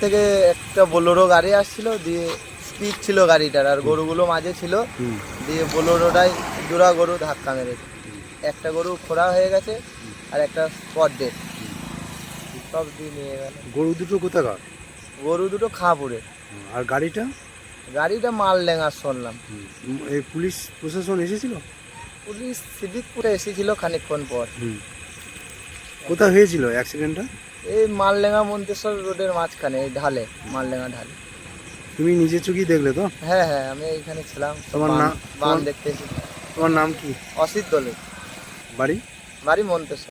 থেকে একটা বোলোরো গাড়ি আসছিল দিয়ে স্পিড ছিল গাড়িটার আর গরুগুলো মাঝে ছিল। দিয়ে বোলোরোটাই জোড়া গরু ধাক্কা মেরেছে। একটা গরু খোড়া হয়ে গেছে আর একটা স্পট ডেট সব দিয়ে নিয়ে গেল। গরু দুটো কোথাকার? গরু দুটো খাপুরে। আর গাড়িটা? গাড়িটা মাল লেঙার শুনলাম এই পুলিশ প্রশাসন এসেছিল? পুলিশ সিদ্দিকপুরে এসেছিল খানিকক্ষণ পর। কোথায় হয়েছিল অ্যাক্সিডেন্টটা? এই মন্তেশ্বর রোডের মাঝখানে এই ঢালে মাললেঙা ঢালে। তুমি নিজে চোখেই দেখলে তো? হ্যাঁ হ্যাঁ আমি এইখানে ছিলাম। তোমার নাম- বান দেখতে এসেছি। তোমার নাম কি? অসিত দলে। বাড়ি? বাড়ি মন্তেশ্বর।